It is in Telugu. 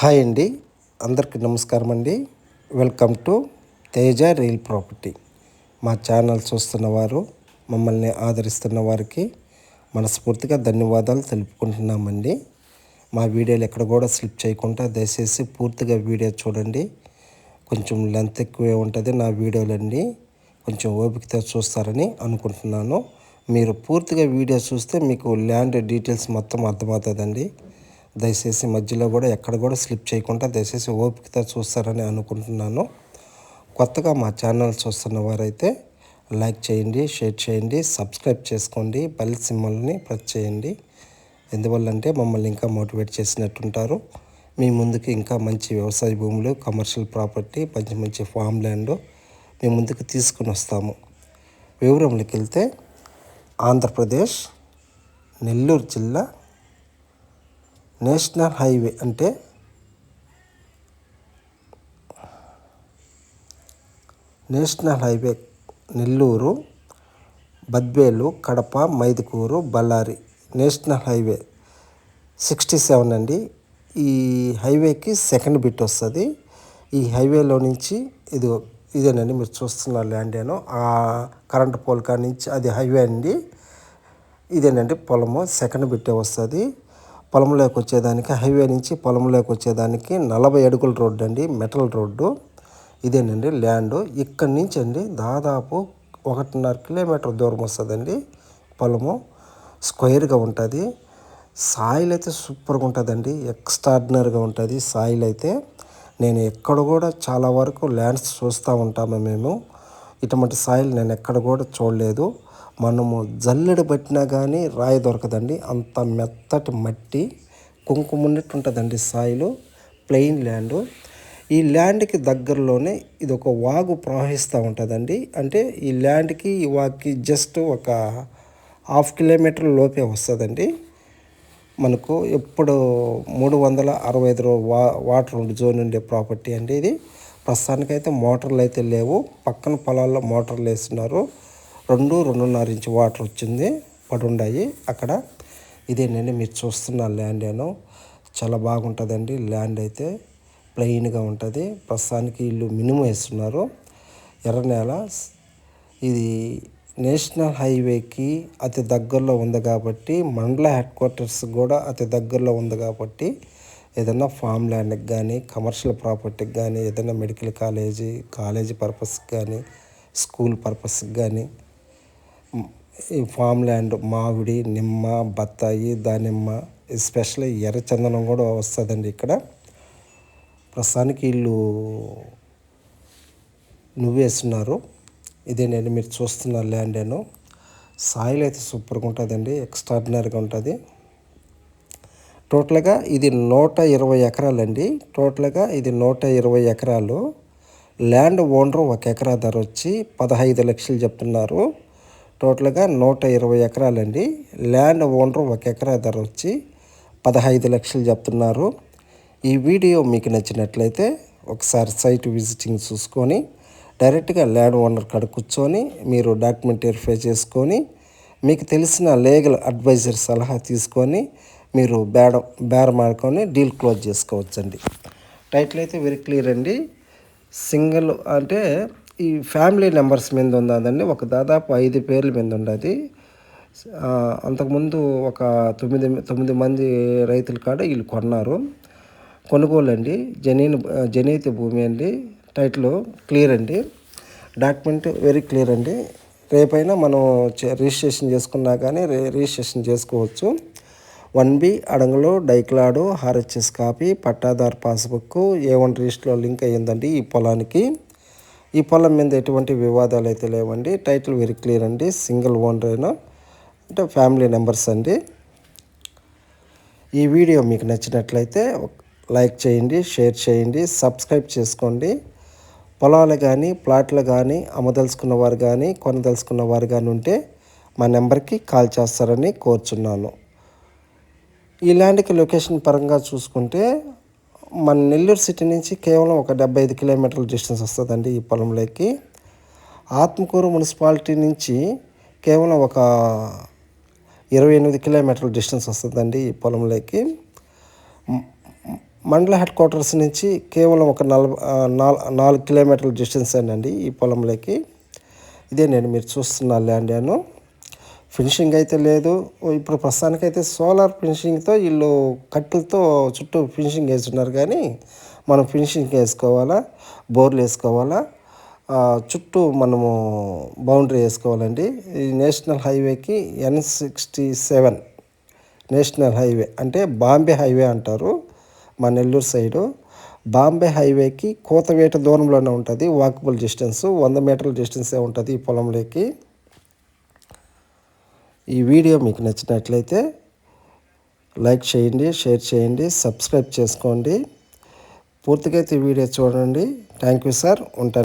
హాయ్ అండి. అందరికీ నమస్కారం అండి. Welcome to Teja real property. మా ఛానల్ చూస్తున్న వారు మమ్మల్ని ఆదరిస్తున్న వారికి మనస్ఫూర్తిగా ధన్యవాదాలు తెలుపుకుంటున్నామండి. మా వీడియోలు ఎక్కడ కూడా స్లిప్ చేయకుండా దయచేసి పూర్తిగా వీడియో చూడండి. కొంచెం లెంత్ ఎక్కువే ఉంటుంది నా వీడియోలండి. కొంచెం ఓపికతో చూస్తారని అనుకుంటున్నాను. మీరు పూర్తిగా వీడియో చూస్తే మీకు ల్యాండ్ డీటెయిల్స్ మొత్తం అర్థమవుతుందండి. దయచేసి మధ్యలో కూడా ఎక్కడ కూడా స్లిప్ చేయకుండా దయచేసి ఓపికతో చూస్తారని అనుకుంటున్నాను. కొత్తగా మా ఛానల్ చూస్తున్న వారైతే లైక్ చేయండి షేర్ చేయండి సబ్స్క్రైబ్ చేసుకోండి బెల్ సింబల్ని ప్రెస్ చేయండి. ఎందువల్లంటే మమ్మల్ని ఇంకా మోటివేట్ చేసినట్టుంటారు. మీ ముందుకు ఇంకా మంచి వ్యవసాయ భూములు కమర్షియల్ ప్రాపర్టీ మంచి మంచి ఫామ్ ల్యాండ్ మీ ముందుకు తీసుకుని వస్తాము. వివరంలోకి వెళ్తే ఆంధ్రప్రదేశ్ నెల్లూరు జిల్లా నేషనల్ హైవే అంటే national highway Nellore Badvel Kadapa Mydukur Bellary. National highway sixty seven అండి. ఈ హైవేకి సెకండ్ బిట్ వస్తుంది. ఈ హైవేలో నుంచి ఇది ఇదేనండి మీరు చూస్తున్న ల్యాండ్ ఏనో. ఆ కరెంట్ పోల్ కాడ నుంచి అది హైవే అండి. ఇదేనండి పొలము. సెకండ్ బిట్టే వస్తుంది. పొలంలోకి వచ్చేదానికి హైవే నుంచి పొలంలోకి వచ్చేదానికి నలభై అడుగుల రోడ్డు అండి మెటల్ రోడ్డు. ఇదేనండి ల్యాండ్. ఇక్కడి నుంచి అండి దాదాపు ఒకటిన్నర కిలోమీటర్ దూరం వస్తుందండి పొలము. స్క్వేర్గా ఉంటుంది. సాయిల్ అయితే సూపర్గా ఉంటుందండి ఎక్స్ట్రాడినరీగా ఉంటుంది సాయిల్ అయితే. నేను ఎక్కడ కూడా చాలా వరకు ల్యాండ్స్ చూస్తూ ఉంటాము మేము. ఇటువంటి సాయిల్ నేను ఎక్కడ కూడా చూడలేదు. మనము జల్లెడ పట్టినా కానీ రాయి దొరకదండి. అంత మెత్తటి మట్టి కుంకుమ ఉంటుందండి సాయిలు ప్లెయిన్ ల్యాండ్. ఈ ల్యాండ్కి దగ్గరలోనే ఇది ఒక వాగు ప్రవహిస్తూ ఉంటుందండి. అంటే ఈ ల్యాండ్కి ఈ వాగ్కి జస్ట్ ఒక హాఫ్ కిలోమీటర్ లోపే వస్తుందండి. మనకు ఎప్పుడు మూడు వందల అరవై ఐదు వా వాటర్ జోన్ ఉండే ప్రాపర్టీ అండి ఇది. ప్రస్తుతానికైతే మోటార్లు అయితే లేవు. పక్కన పొలాల్లో మోటార్లు వేస్తున్నారు. రెండు రెండున్నర ఇంచు వాటర్ వచ్చింది పడుండాయి. అక్కడ ఇదేనండి మీరు చూస్తున్న ల్యాండ్ ఏనో. చాలా బాగుంటుందండి. ల్యాండ్ అయితే ప్లెయిన్గా ఉంటుంది. ప్రస్తుతానికి ఇల్లు మినిమం వేస్తున్నారు. ఎర్ర నేల. ఇది నేషనల్ హైవేకి అతి దగ్గరలో ఉంది కాబట్టి మండల హెడ్ క్వార్టర్స్ కూడా అతి దగ్గరలో ఉంది కాబట్టి ఏదైనా ఫామ్ ల్యాండ్కి కానీ కమర్షియల్ ప్రాపర్టీకి కానీ ఏదైనా మెడికల్ కాలేజీ కాలేజీ పర్పస్కి కానీ స్కూల్ పర్పస్కి కానీ ఫామ్ ల్యాండ్ మామిడి నిమ్మ బత్తాయి దానిమ్మ ఎస్పెషల్లీ ఎర్రచందనం కూడా వస్తుందండి ఇక్కడ. ప్రస్తుతానికి వీళ్ళు నువ్వేస్తున్నారు ఇదే నేను మీరు చూస్తున్న ల్యాండ్ ఏను. సాయిల్ అయితే సూపర్గా ఉంటుందండి ఎక్స్ట్రాడినరీగా ఉంటుంది. టోటల్గా ఇది నూట ఇరవై ఎకరాలండి. టోటల్గా ఇది నూట ఇరవై ఎకరాలు. ల్యాండ్ ఓనర్ ఒక ఎకరా ధర వచ్చి పదహైదు లక్షలు చెప్తున్నారు. టోటల్గా నూట ఇరవై ఎకరాలండి. ల్యాండ్ ఓనర్ ఒక ఎకరా ధర వచ్చి పదహైదు లక్షలు చెప్తున్నారు. ఈ వీడియో మీకు నచ్చినట్లయితే ఒకసారి సైట్ విజిటింగ్ చూసుకొని డైరెక్ట్గా ల్యాండ్ ఓనర్ కాడ కూర్చొని మీరు డాక్యుమెంట్ వెరిఫై చేసుకొని మీకు తెలిసిన లీగల్ అడ్వైజర్ సలహా తీసుకొని మీరు బేడ బేరం ఆడుకొని డీల్ క్లోజ్ చేసుకోవచ్చండి. టైటిల్ అయితే వెరీ క్లియర్ అండి. సింగిల్ అంటే ఈ ఫ్యామిలీ నెంబర్స్ మీద ఉన్నదండి ఒక దాదాపు ఐదు పేర్ల మీద ఉండదు. అంతకుముందు ఒక తొమ్మిది తొమ్మిది మంది రైతుల కాడ వీళ్ళు కొన్నారు. కొనుగోలు అండి జనీన్ జనీతి భూమి అండి. టైటిల్ క్లియర్ అండి. డాక్యుమెంట్ వెరీ క్లియర్ అండి. రేపైనా మనం రిజిస్ట్రేషన్ చేసుకున్నా కానీ రిజిస్ట్రేషన్ చేసుకోవచ్చు. వన్ బి అడంగులు డైక్లాడు హార్హెచ్ఎస్ కాపీ పట్టాదార్ పాస్బుక్ ఏ వన్ రిజిస్టర్లో లింక్ అయ్యిందండి ఈ పొలానికి. ఈ పొలం మీద ఎటువంటి వివాదాలు అయితే లేవండి. టైటిల్ వెరీ క్లియర్ అండి. సింగిల్ ఓనర్ అయినా అంటే ఫ్యామిలీ మెంబర్స్ అండి. ఈ వీడియో మీకు నచ్చినట్లయితే లైక్ చేయండి షేర్ చేయండి సబ్స్క్రైబ్ చేసుకోండి. పొలాలు కానీ ప్లాట్లు కానీ అమ్మదలుచుకున్న వారు కానీ కొనదలుచుకున్న వారు కానీ ఉంటే మా నెంబర్కి కాల్ చేస్తారని కోరుచున్నాను. ఈ ల్యాండ్కి లొకేషన్ పరంగా చూసుకుంటే మన నెల్లూరు సిటీ నుంచి కేవలం ఒక డెబ్బై ఐదు కిలోమీటర్ల డిస్టెన్స్ వస్తుందండి ఈ పొలంలోకి. ఆత్మకూరు మున్సిపాలిటీ నుంచి కేవలం ఒక ఇరవై ఎనిమిది కిలోమీటర్ల డిస్టెన్స్ వస్తుందండి ఈ పొలంలోకి. మండల హెడ్ క్వార్టర్స్ నుంచి కేవలం ఒక నలభై నాలుగు కిలోమీటర్ల డిస్టెన్స్ అండి ఈ పొలంలోకి. ఇదే నేను మీరు చూస్తున్న ల్యాండ్ అను ఫినిషింగ్ అయితే లేదు. ఇప్పుడు ప్రస్తుతానికైతే సోలార్ ఫినిషింగ్తో వీళ్ళు కట్టెలతో చుట్టూ ఫినిషింగ్ వేస్తున్నారు కానీ మనం ఫినిషింగ్ వేసుకోవాలా? బోర్లు వేసుకోవాలా? చుట్టూ మనము బౌండరీ వేసుకోవాలండి. ఈ నేషనల్ హైవేకి N sixty seven national highway అంటే బాంబే హైవే అంటారు మా నెల్లూరు సైడు. బాంబే హైవేకి కోతవేట దూరంలోనే ఉంటుంది వాకబుల్ డిస్టెన్స్ వంద మీటర్ల డిస్టెన్సే ఉంటుంది ఈ పొలంలోకి. ఈ వీడియో మీకు నచ్చినట్లయితే లైక్ చేయండి షేర్ చేయండి సబ్స్క్రైబ్ చేసుకోండి. పూర్తిగా అయితే ఈ వీడియో చూడండి. Thank you sir. ఉంటాను.